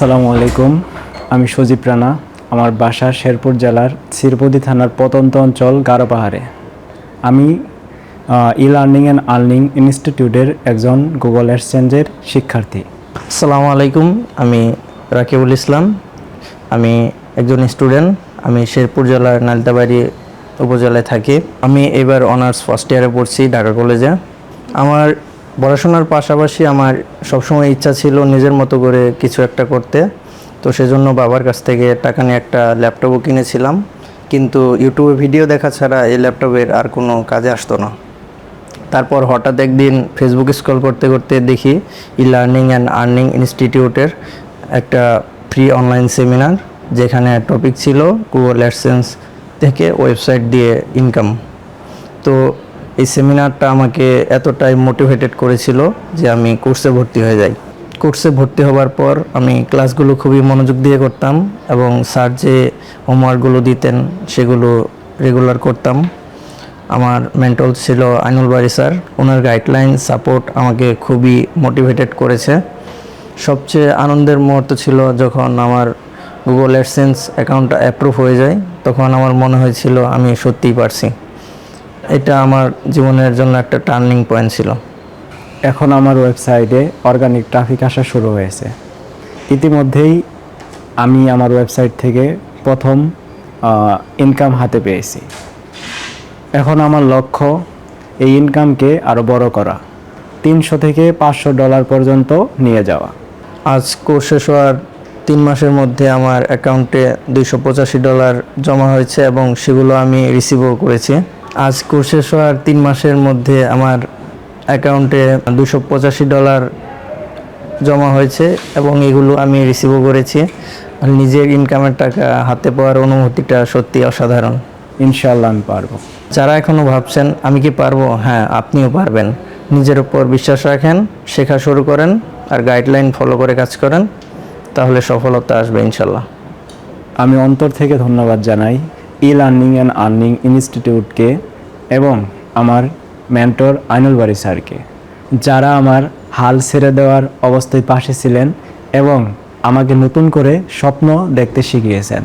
আসসালামু আলাইকুম। আমি সজীব রানা, আমার বাসা শেরপুর জেলার শিরপদি থানার প্রত্যন্ত অঞ্চল গারো পাহাড়ে। আমি ই লার্নিং অ্যান্ড আর্নিং ইনস্টিটিউটের একজন গুগল এক্সচেঞ্জের শিক্ষার্থী। আসসালামু আলাইকুম, আমি রাকিবুল ইসলাম। আমি একজন স্টুডেন্ট, আমি শেরপুর জেলার নালতাবাড়ি উপজেলায় থাকি। আমি এবার অনার্স ফার্স্ট ইয়ারে পড়ছি ঢাকা কলেজে। আমার পড়াশোনার পাশাপাশি আমার সবসময় ইচ্ছা ছিল নিজের মতো করে কিছু একটা করতে। তো সেজন্য বাবার কাছ থেকে টাকা নিয়ে একটা ল্যাপটপও কিনেছিলাম। কিন্তু ইউটিউবে ভিডিও দেখা ছাড়া এই ল্যাপটপের আর কোনো কাজে আসতো না। তারপর হঠাৎ একদিন ফেসবুক স্ক্রল করতে করতে দেখি ই লার্নিং অ্যান্ড আর্নিং ইনস্টিটিউটের একটা ফ্রি অনলাইন সেমিনার যেখানে টপিক ছিল গুগল অ্যাডসেন্স থেকে ওয়েবসাইট দিয়ে ইনকাম তো এই সেমিনারটা আমাকে এতটাই মোটিভেটেড করেছিল যে আমি কোর্সে ভর্তি হয়ে যাই। কোর্সে ভর্তি হওয়ার পর আমি ক্লাসগুলো খুবই মনোযোগ দিয়ে করতাম এবং স্যার যে হোমওয়ার্কগুলো দিতেন সেগুলো রেগুলার করতাম। আমার মেন্টল ছিল আইনুল বাড়ি স্যার। ওনার গাইডলাইন সাপোর্ট আমাকে খুবই মোটিভেটেড করেছে। সবচেয়ে আনন্দের মুহূর্ত ছিল যখন আমার গুগল অ্যাডসেন্স অ্যাকাউন্টটা অ্যাপ্রুভ হয়ে যায়, তখন আমার মনে হয়েছিল আমি সত্যিই পারছি। এটা আমার জীবনের জন্য একটা টার্নিং পয়েন্ট ছিল। এখন আমার ওয়েবসাইটে অর্গানিক ট্রাফিক আসা শুরু হয়েছে। ইতিমধ্যেই আমি আমার ওয়েবসাইট থেকে প্রথম ইনকাম হাতে পেয়েছি। এখন আমার লক্ষ্য এই ইনকামকে আরও বড় করা তিনশো থেকে পাঁচশো ডলার পর্যন্ত নিয়ে যাওয়া। আজ কোর্স শেষ হওয়ার তিন মাসের মধ্যে আমার অ্যাকাউন্টে দুইশো পঁচাশি ডলার জমা হয়েছে এবং সেগুলো আমি রিসিভও করেছি। আজ কোর্স শেষ হওয়ার তিন মাসের মধ্যে আমার অ্যাকাউন্টে দুশো পঁচাশি ডলার জমা হয়েছে এবং এগুলো আমি রিসিভও করেছি। আর নিজের ইনকামের টাকা হাতে পাওয়ার অনুভূতিটা সত্যি অসাধারণ। ইনশাল্লাহ আমি পারব। যারা এখনও ভাবছেন আমি কি পারব? হ্যাঁ আপনিও পারবেন। নিজের উপর বিশ্বাস রাখেন শেখা শুরু করেন আর গাইডলাইন ফলো করে কাজ করেন তাহলে সফলতা আসবে ইনশাল্লাহ আমি অন্তর থেকে ধন্যবাদ জানাই। ই লার্নিং অ্যান্ড আর্নিং ইনস্টিটিউটকে এবং আমার মেন্টর আইনুল বাড়ি স্যারকে, যারা আমার হাল ছেড়ে দেওয়ার অবস্থায় পাশে ছিলেন এবং আমাকে নতুন করে স্বপ্ন দেখতে শিখিয়েছেন।